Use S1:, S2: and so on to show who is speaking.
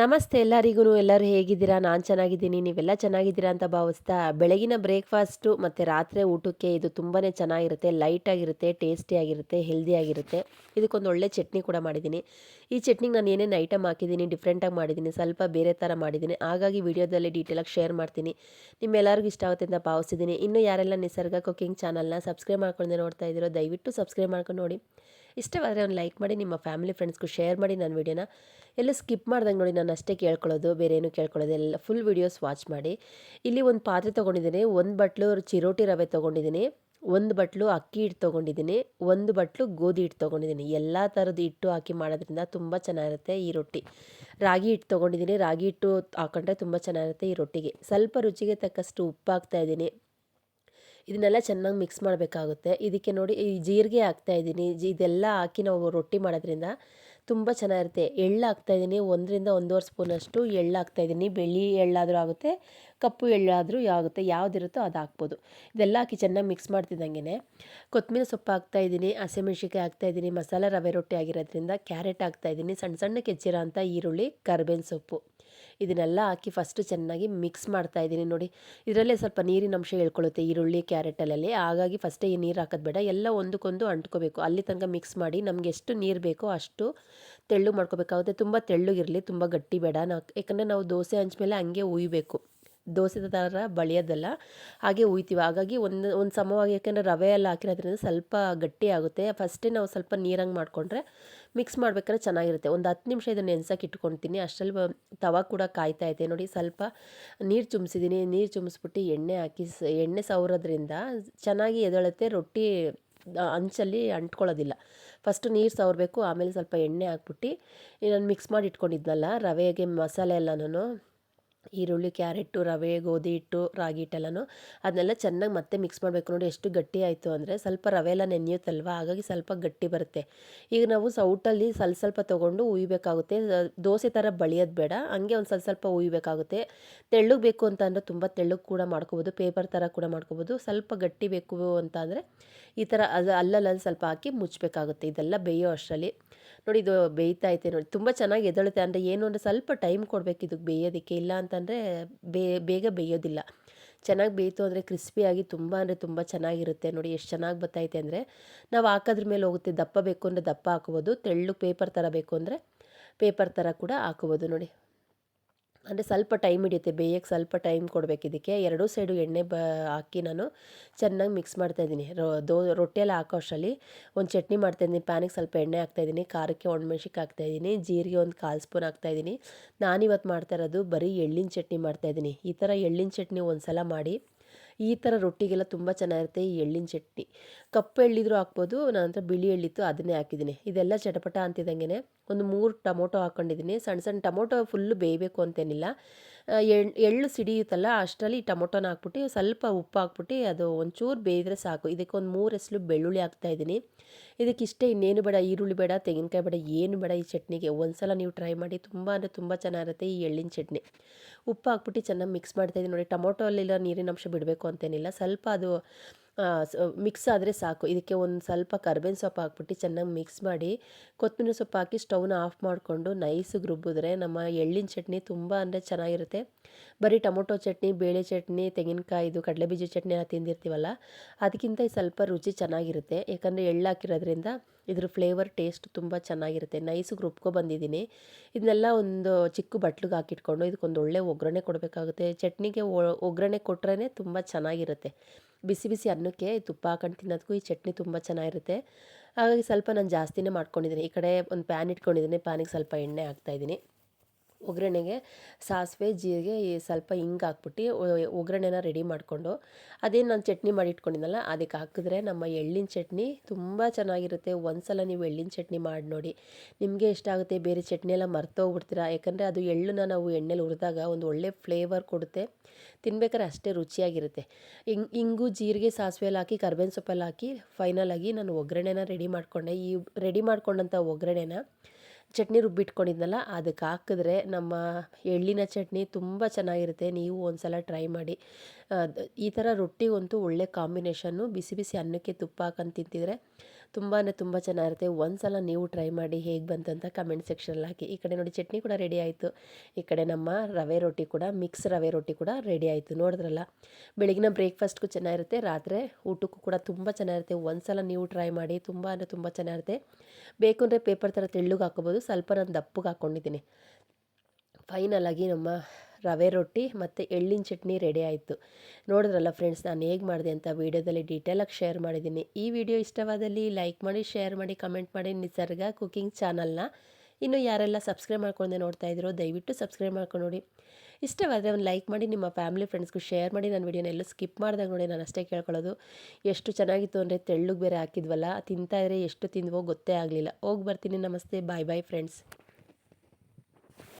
S1: ನಮಸ್ತೆ ಎಲ್ಲರಿಗೂ, ಎಲ್ಲರೂ ಹೇಗಿದ್ದೀರಾ? ನಾನು ಚೆನ್ನಾಗಿದ್ದೀನಿ, ನೀವೆಲ್ಲ ಚೆನ್ನಾಗಿದ್ದೀರಾ ಅಂತ ಭಾವಿಸ್ತಾ ಬೆಳಗಿನ ಬ್ರೇಕ್ಫಾಸ್ಟು ಮತ್ತು ರಾತ್ರಿ ಊಟಕ್ಕೆ ಇದು ತುಂಬಾ ಚೆನ್ನಾಗಿರುತ್ತೆ. ಲೈಟಾಗಿರುತ್ತೆ, ಟೇಸ್ಟಿಯಾಗಿರುತ್ತೆ, ಹೆಲ್ದಿಯಾಗಿರುತ್ತೆ. ಇದಕ್ಕೊಂದು ಒಳ್ಳೆ ಚಟ್ನಿ ಕೂಡ ಮಾಡಿದ್ದೀನಿ. ಈ ಚಟ್ನಿಗೆ ನಾನು ಏನೇನು ಐಟಮ್ ಹಾಕಿದ್ದೀನಿ ಡಿಫ್ರೆಂಟಾಗಿ ಮಾಡಿದ್ದೀನಿ, ಸ್ವಲ್ಪ ಬೇರೆ ಥರ ಮಾಡಿದ್ದೀನಿ. ಹಾಗಾಗಿ ವಿಡಿಯೋದಲ್ಲಿ ಡೀಟೇಲಾಗಿ ಶೇರ್ ಮಾಡ್ತೀನಿ. ನಿಮ್ಮೆಲ್ಲರಿಗೂ ಇಷ್ಟ ಆಗುತ್ತೆ ಅಂತ ಭಾವಿಸಿದ್ದೀನಿ ಇನ್ನು ಯಾರೆಲ್ಲ ನಿಸರ್ಗ ಕುಕಿಂಗ್ ಚಾನಲ್ನ ಸಬ್ಸ್ಕ್ರೈಬ್ ಮಾಡ್ಕೊಂಡೆ ನೋಡ್ತಾ ಇದ್ದೀರೋ, ದಯವಿಟ್ಟು ಸಬ್ಸ್ಕ್ರೈಬ್ ಮಾಡ್ಕೊಂಡು ನೋಡಿ. ಇಷ್ಟವಾದರೆ ಒಂದು ಲೈಕ್ ಮಾಡಿ, ನಿಮ್ಮ ಫ್ಯಾಮಿಲಿ ಫ್ರೆಂಡ್ಸ್ಗೂ ಶೇರ್ ಮಾಡಿ ನನ್ನ ವೀಡಿಯೋನ. ಎಲ್ಲ ಸ್ಕಿಪ್ ಮಾಡ್ದಂಗೆ ನೋಡಿ ನಾನು ಅಷ್ಟೇ ಕೇಳ್ಕೊಳ್ಳೋದು, ಬೇರೆ ಏನು ಕೇಳ್ಕೊಳ್ಳೋದು, ಎಲ್ಲ ಫುಲ್ ವೀಡಿಯೋಸ್ ವಾಚ್ ಮಾಡಿ. ಇಲ್ಲಿ ಒಂದು ಪಾತ್ರೆ ತೊಗೊಂಡಿದ್ದೀನಿ, ಒಂದು ಬಟ್ಲು ಚಿರೋಟಿ ರವೆ ತೊಗೊಂಡಿದ್ದೀನಿ, ಒಂದು ಬಟ್ಲು ಅಕ್ಕಿ ಹಿಟ್ಟು ತೊಗೊಂಡಿದ್ದೀನಿ, ಒಂದು ಬಟ್ಲು ಗೋಧಿ ಹಿಟ್ಟು ತೊಗೊಂಡಿದ್ದೀನಿ. ಎಲ್ಲ ಥರದ ಹಿಟ್ಟು ಹಾಕಿ ಮಾಡೋದ್ರಿಂದ ತುಂಬ ಚೆನ್ನಾಗಿರುತ್ತೆ ಈ ರೊಟ್ಟಿ. ರಾಗಿ ಹಿಟ್ಟು ತೊಗೊಂಡಿದ್ದೀನಿ, ರಾಗಿ ಹಿಟ್ಟು ಹಾಕೊಂಡ್ರೆ ತುಂಬ ಚೆನ್ನಾಗಿರುತ್ತೆ ಈ ರೊಟ್ಟಿಗೆ. ಸ್ವಲ್ಪ ರುಚಿಗೆ ತಕ್ಕಷ್ಟು ಉಪ್ಪು ಹಾಕ್ತಾಯಿದ್ದೀನಿ ಇದನ್ನೆಲ್ಲ ಚೆನ್ನಾಗಿ ಮಿಕ್ಸ್ ಮಾಡಬೇಕಾಗುತ್ತೆ. ಇದಕ್ಕೆ ನೋಡಿ ಈ ಜೀರಿಗೆ ಹಾಕ್ತಾ ಇದ್ದೀನಿ. ಇದೆಲ್ಲ ಹಾಕಿ ನಾವು ರೊಟ್ಟಿ ಮಾಡೋದ್ರಿಂದ ತುಂಬ ಚೆನ್ನಾಗಿರುತ್ತೆ. ಎಳ್ಳು ಹಾಕ್ತಾಯಿದ್ದೀನಿ ಒಂದರಿಂದ ಒಂದೂವರೆ ಸ್ಪೂನಷ್ಟು ಎಳ್ಳು ಹಾಕ್ತಾಯಿದ್ದೀನಿ ಬೆಳ್ಳಿ ಎಳ್ಳಾದರೂ ಆಗುತ್ತೆ, ಕಪ್ಪು ಎಳ್ಳಾದರೂ ಆಗುತ್ತೆ. ಯಾವುದಿರುತ್ತೋ ಅದು ಹಾಕ್ಬೋದು. ಇದೆಲ್ಲ ಹಾಕಿ ಚೆನ್ನಾಗಿ ಮಿಕ್ಸ್ ಮಾಡ್ತಿದ್ದಂಗೆ ಕೊತ್ತಂಬರಿ ಸೊಪ್ಪು ಹಾಕ್ತಾಯಿದ್ದೀನಿ ಹಾಕ್ತಾ ಇದ್ದೀನಿ. ಮಸಾಲ ರವೆ ರೊಟ್ಟಿ ಆಗಿರೋದ್ರಿಂದ ಕ್ಯಾರೆಟ್ ಹಾಕ್ತಾಯಿದ್ದೀನಿ ಸಣ್ಣ ಸಣ್ಣ ಕೆಚ್ಚಿರೋ ಅಂಥ ಈರುಳ್ಳಿ, ಕರ್ಬೇವಿನ ಸೊಪ್ಪು. ಇದನ್ನೆಲ್ಲ ಹಾಕಿ ಫಸ್ಟು ಚೆನ್ನಾಗಿ ಮಿಕ್ಸ್ ಮಾಡ್ತಾ ಇದ್ದೀನಿ ನೋಡಿ. ಇದರಲ್ಲೇ ಸ್ವಲ್ಪ ನೀರಿನ ಅಂಶ ಹೇಳ್ಕೊಳ್ಳುತ್ತೆ, ಈರುಳ್ಳಿ ಕ್ಯಾರೆಟಲ್ಲಿ ಹಾಗಾಗಿ ಫಸ್ಟೇ ಈ ನೀರು ಹಾಕೋದು ಬೇಡ, ಎಲ್ಲ ಒಂದಕ್ಕೊಂದು ಅಂಟ್ಕೋಬೇಕು. ಅಲ್ಲಿ ತನಕ ಮಿಕ್ಸ್ ಮಾಡಿ ನಮ್ಗೆ ಎಷ್ಟು ನೀರು ಬೇಕೋ ಅಷ್ಟು ತೆಳ್ಳು ಮಾಡ್ಕೋಬೇಕಾಗುತ್ತೆ ತುಂಬ ತೆಳ್ಳಗಿರಲಿ, ತುಂಬ ಗಟ್ಟಿ ಬೇಡ. ನಾ ಯಾಕಂದರೆ ನಾವು ದೋಸೆ ಹಂಚ್ಮೇಲೆ ಹಂಗೆ ಉಯ್ಬೇಕು ದೋಸೆ ಥರ ಬಳಿಯೋದಲ್ಲ, ಹಾಗೆ ಉಯ್ತೀವಿ. ಹಾಗಾಗಿ ಒಂದು ಒಂದು ಸಮವಾಗಿ ಯಾಕೆಂದರೆ ರವೆ ಎಲ್ಲ ಹಾಕಿರೋದ್ರಿಂದ ಸ್ವಲ್ಪ ಗಟ್ಟಿ ಆಗುತ್ತೆ. ಫಸ್ಟೇ ನಾವು ಸ್ವಲ್ಪ ನೀರಂಗೆ ಮಾಡಿಕೊಂಡ್ರೆ ಮಿಕ್ಸ್ ಮಾಡ್ಬೇಕಾದ್ರೆ ಚೆನ್ನಾಗಿರುತ್ತೆ. ಒಂದು ಹತ್ತು ನಿಮಿಷ ಇದನ್ನು ನೆನ್ಸೋಕೆ ಇಟ್ಕೊಳ್ತೀನಿ ಅಷ್ಟರಲ್ಲಿ ತವ ಕೂಡ ಕಾಯ್ತಾ ಇದೆ ನೋಡಿ, ಸ್ವಲ್ಪ ನೀರು ಚುಮ್ಸಿದ್ದೀನಿ ನೀರು ಚುಮ್ಸ್ಬಿಟ್ಟು ಎಣ್ಣೆ ಹಾಕಿ ಎಣ್ಣೆ ಸವರೋದ್ರಿಂದ ಚೆನ್ನಾಗಿ ಎದಳುತ್ತೆ. ರೊಟ್ಟಿ ಅಂಚಲ್ಲಿ ಅಂಟ್ಕೊಳ್ಳೋದಿಲ್ಲ. ಫಸ್ಟು ನೀರು ಸವರಬೇಕು. ಆಮೇಲೆ ಸ್ವಲ್ಪ ಎಣ್ಣೆ ಹಾಕ್ಬಿಟ್ಟು ನಾನು ಮಿಕ್ಸ್ ಮಾಡಿ ಇಟ್ಕೊಂಡಿದ್ನಲ್ಲ, ರವೆಗೆ ಮಸಾಲೆ ಎಲ್ಲನೂ ಈರುಳ್ಳಿ ಕ್ಯಾರೆಟು ರವೆ, ಗೋಧಿ ಹಿಟ್ಟು, ರಾಗಿ ಹಿಟ್ಟೆಲ್ಲನೂ ಅದನ್ನೆಲ್ಲ ಚೆನ್ನಾಗಿ ಮತ್ತೆ ಮಿಕ್ಸ್ ಮಾಡಬೇಕು ನೋಡಿ ಎಷ್ಟು ಗಟ್ಟಿ ಆಯಿತು ಅಂದರೆ ಸ್ವಲ್ಪ ರವೆ ಎಲ್ಲ ನೆನೆಯುತ್ತಲ್ವ? ಹಾಗಾಗಿ ಸ್ವಲ್ಪ ಗಟ್ಟಿ ಬರುತ್ತೆ. ಈಗ ನಾವು ಸೌಟಲ್ಲಿ ಸ್ವಲ್ಪ ಸ್ವಲ್ಪ ತೊಗೊಂಡು ಉಯ್ಬೇಕಾಗುತ್ತೆ. ದೋಸೆ ಥರ ಬಳಿಯೋದು ಬೇಡ. ಹಂಗೆ ಒಂದು ಸ್ವಲ್ಪ ಸ್ವಲ್ಪ ಉಯ್ಬೇಕಾಗುತ್ತೆ. ತೆಳ್ಳಗೆ ಬೇಕು ಅಂತ ಅಂದರೆ ತುಂಬ ತೆಳ್ಳಗೆ ಕೂಡ ಮಾಡ್ಕೋಬೋದು. ಪೇಪರ್ ಥರ ಕೂಡ ಮಾಡ್ಕೋಬೋದು. ಸ್ವಲ್ಪ ಗಟ್ಟಿ ಬೇಕು ಅಂತ ಅಂದರೆ ಈ ಥರ ಅದು ಅಲ್ಲಲ್ಲಿ ಸ್ವಲ್ಪ ಹಾಕಿ ಮುಚ್ಚಬೇಕಾಗುತ್ತೆ ಇದೆಲ್ಲ ಬೇಯೋ ಅಷ್ಟರಲ್ಲಿ. ನೋಡಿ ಇದು ಬೇಯ್ತಾ ಐತೆ ನೋಡಿ. ತುಂಬ ಚೆನ್ನಾಗಿ ಎದಳುತ್ತೆ. ಅಂದರೆ ಏನು ಅಂದರೆ ಸ್ವಲ್ಪ ಟೈಮ್ ಕೊಡಬೇಕು ಇದಕ್ಕೆ ಬೇಯೋದಕ್ಕೆ. ಇಲ್ಲ ಅಂತಂದರೆ ಬೇ, ಬೇಗ ಬೇಯೋದಿಲ್ಲ. ಚೆನ್ನಾಗಿ ಬೇಯಿತು ಅಂದರೆ ಕ್ರಿಸ್ಪಿಯಾಗಿ ತುಂಬ ಅಂದರೆ ತುಂಬ ಚೆನ್ನಾಗಿರುತ್ತೆ. ನೋಡಿ ಎಷ್ಟು ಚೆನ್ನಾಗಿ ಬರ್ತೈತೆ ಅಂದರೆ ನಾವು ಹಾಕೋದ್ರ ಮೇಲೆ ಹೋಗುತ್ತೆ. ದಪ್ಪ ಬೇಕು ಅಂದರೆ ದಪ್ಪ ಹಾಕ್ಬೋದು. ತೆಳ್ಳು ಪೇಪರ್ ಥರ ಬೇಕು ಅಂದರೆ ಪೇಪರ್ ಥರ ಕೂಡ ಹಾಕ್ಬೋದು. ನೋಡಿ ಅಂದರೆ ಸ್ವಲ್ಪ ಟೈಮ್ ಹಿಡಿಯುತ್ತೆ, ಬೇಯಕ್ಕೆ ಸ್ವಲ್ಪ ಟೈಮ್ ಕೊಡಬೇಕು ಇದಕ್ಕೆ. ಎರಡೂ ಸೈಡು ಎಣ್ಣೆ ಬ, ಹಾಕಿ ನಾನು ಚೆನ್ನಾಗಿ ಮಿಕ್ಸ್ ಮಾಡ್ತಾಯಿದ್ದೀನಿ ರೋ, ದೋ, ರೊಟ್ಟಿಯೆಲ್ಲ ಹಾಕೋ ಅಷ್ಟರಲ್ಲಿ. ಒಂದು ಚಟ್ನಿ ಮಾಡ್ತಾಯಿದ್ದೀನಿ ಪ್ಯಾನಿಗೆ ಸ್ವಲ್ಪ ಎಣ್ಣೆ ಹಾಕ್ತಾಯಿದ್ದೀನಿ ಖಾರಕ್ಕೆ ಒಣಮೆಣ್ಸಿಕಾಯಿ ಹಾಕ್ತಾಯಿದ್ದೀನಿ ಜೀರಿಗೆ ಒಂದು ಕಾಲು ಸ್ಪೂನ್ ಹಾಕ್ತಾಯಿದ್ದೀನಿ ನಾನಿವತ್ತು ಮಾಡ್ತಾ ಇರೋದು ಬರೀ ಎಳ್ಳಿನ ಚಟ್ನಿ ಮಾಡ್ತಾಯಿದ್ದೀನಿ ಈ ಥರ ಎಳ್ಳಿನ ಚಟ್ನಿ ಒಂದು ಸಲ ಮಾಡಿ ಈ ಥರ ರೊಟ್ಟಿಗೆಲ್ಲ ತುಂಬ ಚೆನ್ನಾಗಿರುತ್ತೆ. ಈ ಎಳ್ಳಿನ ಚಟ್ನಿ. ಕಪ್ಪು ಎಳ್ಳಿದ್ರು ಹಾಕ್ಬೋದು ನಂತರ ಬಿಳಿ ಎಳ್ಳಿತ್ತು ಅದನ್ನೇ ಹಾಕಿದ್ದೀನಿ. ಇದೆಲ್ಲ ಚಟಪಟ ಅಂತಿದ್ದಂಗೆ ಒಂದು ಮೂರು ಟೊಮೊಟೊ ಹಾಕ್ಕೊಂಡಿದ್ದೀನಿ ಸಣ್ಣ ಸಣ್ಣ ಟೊಮೊಟೊ ಫುಲ್ಲು ಬೇಯಬೇಕು ಅಂತೇನಿಲ್ಲ. ಎಳ್ಳು ಎಳ್ಳು ಸಿಡಿಯುತ್ತಲ್ಲ, ಅಷ್ಟರಲ್ಲಿ ಟೊಮೊಟೊನ ಹಾಕ್ಬಿಟ್ಟು, ಸ್ವಲ್ಪ ಉಪ್ಪು ಹಾಕ್ಬಿಟ್ಟು, ಅದು ಒಂಚೂರು ಬೇಯಿದ್ರೆ ಸಾಕು. ಇದಕ್ಕೆ ಒಂದು ಮೂರು ಹೆಸಲು ಬೆಳ್ಳುಳ್ಳಿ ಹಾಕ್ತಾಯಿದ್ದೀನಿ ಇದಕ್ಕಿಷ್ಟೇ ಇನ್ನೇನು ಬೇಡ, ಈರುಳ್ಳಿ ಬೇಡ, ತೆಂಗಿನಕಾಯಿ ಬೇಡ, ಏನು ಬೇಡ ಈ ಚಟ್ನಿಗೆ. ಒಂದು ಸಲ ನೀವು ಟ್ರೈ ಮಾಡಿ, ತುಂಬ ಅಂದರೆ ತುಂಬ ಚೆನ್ನಾಗಿರುತ್ತೆ ಈ ಎಳ್ಳಿನ ಚಟ್ನಿ. ಉಪ್ಪು ಹಾಕ್ಬಿಟ್ಟು ಚೆನ್ನಾಗಿ ಮಿಕ್ಸ್ ಮಾಡ್ತಾಯಿದ್ದೀನಿ ನೋಡಿ ಟೊಮೊಟೊ ಅಲ್ಲೆಲ್ಲ ನೀರಿನ ಅಂಶ ಬಿಡಬೇಕು ಅಂತೇನಿಲ್ಲ. ಸ್ವಲ್ಪ ಅದು ಮಿಕ್ಸ್ ಆದರೆ ಸಾಕು. ಇದಕ್ಕೆ ಒಂದು ಸ್ವಲ್ಪ ಕರ್ಬೇವಿನ ಸೊಪ್ಪು ಹಾಕ್ಬಿಟ್ಟು ಚೆನ್ನಾಗಿ ಮಿಕ್ಸ್ ಮಾಡಿ, ಕೊತ್ತಂಬರಿ ಸೊಪ್ಪು ಹಾಕಿ ಸ್ಟವ್ನ ಆಫ್ ಮಾಡಿಕೊಂಡು ನೈಸಿಗೆ ರುಬ್ಬಿದ್ರೆ ನಮ್ಮ ಎಳ್ಳಿನ ಚಟ್ನಿ ತುಂಬ ಅಂದರೆ ಚೆನ್ನಾಗಿರುತ್ತೆ. ಬರೀ ಟೊಮೊಟೊ ಚಟ್ನಿ, ಬೇಳೆ ಚಟ್ನಿ ತೆಂಗಿನಕಾಯಿದು ಕಡಲೆಬೀಜ ಚಟ್ನಿ ಎಲ್ಲ ತಿಂದಿರ್ತೀವಲ್ಲ, ಅದಕ್ಕಿಂತ ಸ್ವಲ್ಪ ರುಚಿ ಚೆನ್ನಾಗಿರುತ್ತೆ. ಯಾಕಂದರೆ ಎಳ್ಳು ಹಾಕಿರೋದ್ರಿಂದ ಇದ್ರ ಫ್ಲೇವರ್ ಟೇಸ್ಟ್ ತುಂಬ ಚೆನ್ನಾಗಿರುತ್ತೆ. ನೈಸಿಗೆ ರುಬ್ಕೊ ಬಂದಿದ್ದೀನಿ. ಇದನ್ನೆಲ್ಲ ಒಂದು ಚಿಕ್ಕ ಬಟ್ಲಿಗೆ ಹಾಕಿಟ್ಕೊಂಡು ಇದಕ್ಕೊಂದು ಒಳ್ಳೆ ಒಗ್ಗರಣೆ ಕೊಡಬೇಕಾಗುತ್ತೆ. ಚಟ್ನಿಗೆ ಒಗ್ಗರಣೆ ಕೊಟ್ರೇ ತುಂಬ ಚೆನ್ನಾಗಿರುತ್ತೆ. ಬಿಸಿ ಬಿಸಿ ಅನ್ನಕ್ಕೆ ತುಪ್ಪ ಹಾಕೊಂಡು ತಿನ್ನೋದಕ್ಕೂ ಈ ಚಟ್ನಿ ತುಂಬ ಚೆನ್ನಾಗಿರುತ್ತೆ. ಹಾಗಾಗಿ ಸ್ವಲ್ಪ ನಾನು ಜಾಸ್ತಿನೇ ಮಾಡ್ಕೊಂಡಿದ್ದೀನಿ. ಈ ಕಡೆ ಒಂದು ಪ್ಯಾನ್ ಇಟ್ಕೊಂಡಿದ್ದೀನಿ. ಪ್ಯಾನಿಗೆ ಸ್ವಲ್ಪ ಎಣ್ಣೆ ಹಾಕ್ತಾಯಿದ್ದೀನಿ ಒಗ್ಗರಣೆಗೆ ಸಾಸಿವೆ, ಜೀರಿಗೆ ಸ್ವಲ್ಪ ಹಿಂಗೆ ಹಾಕ್ಬಿಟ್ಟು ಒಗ್ಗರಣೆನ ರೆಡಿ ಮಾಡಿಕೊಂಡು ಅದೇನು ನಾನು ಚಟ್ನಿ ಮಾಡಿ ಇಟ್ಕೊಂಡಿದ್ದಲ್ಲ ಅದಕ್ಕೆ ಹಾಕಿದ್ರೆ ನಮ್ಮ ಎಳ್ಳಿನ ಚಟ್ನಿ ತುಂಬ ಚೆನ್ನಾಗಿರುತ್ತೆ. ಒಂದು ಸಲ ನೀವು ಎಳ್ಳಿನ ಚಟ್ನಿ ಮಾಡಿ ನೋಡಿ. ನಿಮಗೆ ಇಷ್ಟ ಆಗುತ್ತೆ, ಬೇರೆ ಚಟ್ನಿ ಎಲ್ಲ ಮರ್ತೋಗ್ಬಿಡ್ತೀರಾ ಯಾಕಂದರೆ ಅದು ಎಳ್ಳನ್ನ ನಾವು ಎಣ್ಣೆಲಿ ಹುರಿದಾಗ ಒಂದು ಒಳ್ಳೆ ಫ್ಲೇವರ್ ಕೊಡುತ್ತೆ. ತಿನ್ಬೇಕಾದ್ರೆ ಅಷ್ಟೇ ರುಚಿಯಾಗಿರುತ್ತೆ. ಹಿಂಗ್, ಹಿಂಗು ಜೀರಿಗೆ, ಸಾಸಿವೆ ಎಲ್ಲ ಹಾಕಿ, ಕರ್ಬೇವಿನ ಸೊಪ್ಪಲ್ಲಿ ಹಾಕಿ ಫೈನಲ್ ಆಗಿ ನಾನು ಒಗ್ಗರಣೆನ ರೆಡಿ ಮಾಡಿಕೊಂಡೆ. ಈ ರೆಡಿ ಮಾಡ್ಕೊಂಡಂಥ ಒಗ್ಗರಣೆನ ಚಟ್ನಿ ರುಬ್ಬಿಟ್ಕೊಂಡಿದ್ನಲ್ಲ, ಅದಕ್ಕೆ ಹಾಕಿದ್ರೆ ನಮ್ಮ ಎಳ್ಳಿನ ಚಟ್ನಿ ತುಂಬ ಚೆನ್ನಾಗಿರುತ್ತೆ, ನೀವು ಒಂದು ಸಲ ಟ್ರೈ ಮಾಡಿ. ಈ ಥರ ರೊಟ್ಟಿಗಂತೂ ಒಳ್ಳೆ ಕಾಂಬಿನೇಷನ್ನು ಬಿಸಿ ಬಿಸಿ ಅನ್ನಕ್ಕೆ ತುಪ್ಪ ಹಾಕೊಂಡು ತಿಂತಿದ್ರೆ ತುಂಬಾ ತುಂಬ ಚೆನ್ನಾಗಿರುತ್ತೆ. ಒಂದು ಸಲ ನೀವು ಟ್ರೈ ಮಾಡಿ ಹೇಗೆ ಬಂತಂತ ಕಮೆಂಟ್ ಸೆಕ್ಷನಲ್ಲಿ ಹಾಕಿ. ಈ ಕಡೆ ನೋಡಿ ಚಟ್ನಿ ಕೂಡ ರೆಡಿ ಆಯಿತು. ಈ ಕಡೆ ನಮ್ಮ ರವೆ ರೊಟ್ಟಿ ಕೂಡ ಮಿಕ್ಸ್ ರವೆ ರೊಟ್ಟಿ ಕೂಡ ರೆಡಿ ಆಯಿತು. ನೋಡಿದ್ರಲ್ಲ? ಬೆಳಗಿನ ಬ್ರೇಕ್ಫಾಸ್ಟ್ಗೂ ಚೆನ್ನಾಗಿರುತ್ತೆ. ರಾತ್ರಿ ಊಟಕ್ಕೂ ಕೂಡ ತುಂಬ ಚೆನ್ನಾಗಿರುತ್ತೆ. ಒಂದು ಸಲ ನೀವು ಟ್ರೈ ಮಾಡಿ ತುಂಬ ಅಂದರೆ ತುಂಬ ಚೆನ್ನಾಗಿರುತ್ತೆ. ಬೇಕು ಅಂದರೆ ಪೇಪರ್ ಥರ ತೆಳ್ಳಗೆ ಹಾಕೋಬೋದು. ಸ್ವಲ್ಪ ನಾನು ದಪ್ಪಗೆ ಹಾಕ್ಕೊಂಡಿದ್ದೀನಿ ಫೈನಲಾಗಿ ನಮ್ಮ ರವೆ ರೊಟ್ಟಿ ಮತ್ತು ಎಳ್ಳಿನ ಚಟ್ನಿ ರೆಡಿ ಆಯಿತು. ನೋಡಿದ್ರಲ್ಲ ಫ್ರೆಂಡ್ಸ್ ನಾನು ಹೇಗೆ ಮಾಡಿದೆ ಅಂತ ವೀಡಿಯೋದಲ್ಲಿ ಡೀಟೇಲಾಗಿ ಶೇರ್ ಮಾಡಿದ್ದೀನಿ ಈ ವಿಡಿಯೋ ಇಷ್ಟವಾದಲ್ಲಿ ಲೈಕ್ ಮಾಡಿ ಶೇರ್ ಮಾಡಿ ಕಮೆಂಟ್ ಮಾಡಿ ನಿಸರ್ಗ ಕುಕಿಂಗ್ ಚಾನಲ್ನ ಇನ್ನು ಯಾರೆಲ್ಲ ಸಬ್ಸ್ಕ್ರೈಬ್ ಮಾಡ್ಕೊಂಡೆ ನೋಡ್ತಾ ಇದ್ದೀರೋ ದಯವಿಟ್ಟು ಸಬ್ಸ್ಕ್ರೈಬ್ ಮಾಡ್ಕೊಂಡು ನೋಡಿ. ಇಷ್ಟವಾದರೆ ಒಂದು ಲೈಕ್ ಮಾಡಿ, ನಿಮ್ಮ ಫ್ಯಾಮಿಲಿ ಫ್ರೆಂಡ್ಸ್ಗೂ ಶೇರ್ ಮಾಡಿ ನನ್ನ ವಿಡಿಯೋನ ಎಲ್ಲೂ ಸ್ಕಿಪ್ ಮಾಡಿದಾಗ ನೋಡಿ ನಾನು ಅಷ್ಟೇ ಕೇಳ್ಕೊಳ್ಳೋದು. ಎಷ್ಟು ಚೆನ್ನಾಗಿತ್ತು ಅಂದರೆ ತೆಳ್ಳಗೆ ಬೇರೆ ಹಾಕಿದ್ವಲ್ಲ, ತಿಂತಾ ಇದ್ರೆ ಎಷ್ಟು ತಿಂದ್ವೋ ಗೊತ್ತೇ ಆಗಲಿಲ್ಲ. ಹೋಗಿ ಬರ್ತೀನಿ, ನಮಸ್ತೆ ಬಾಯ್ ಬಾಯ್ ಫ್ರೆಂಡ್ಸ್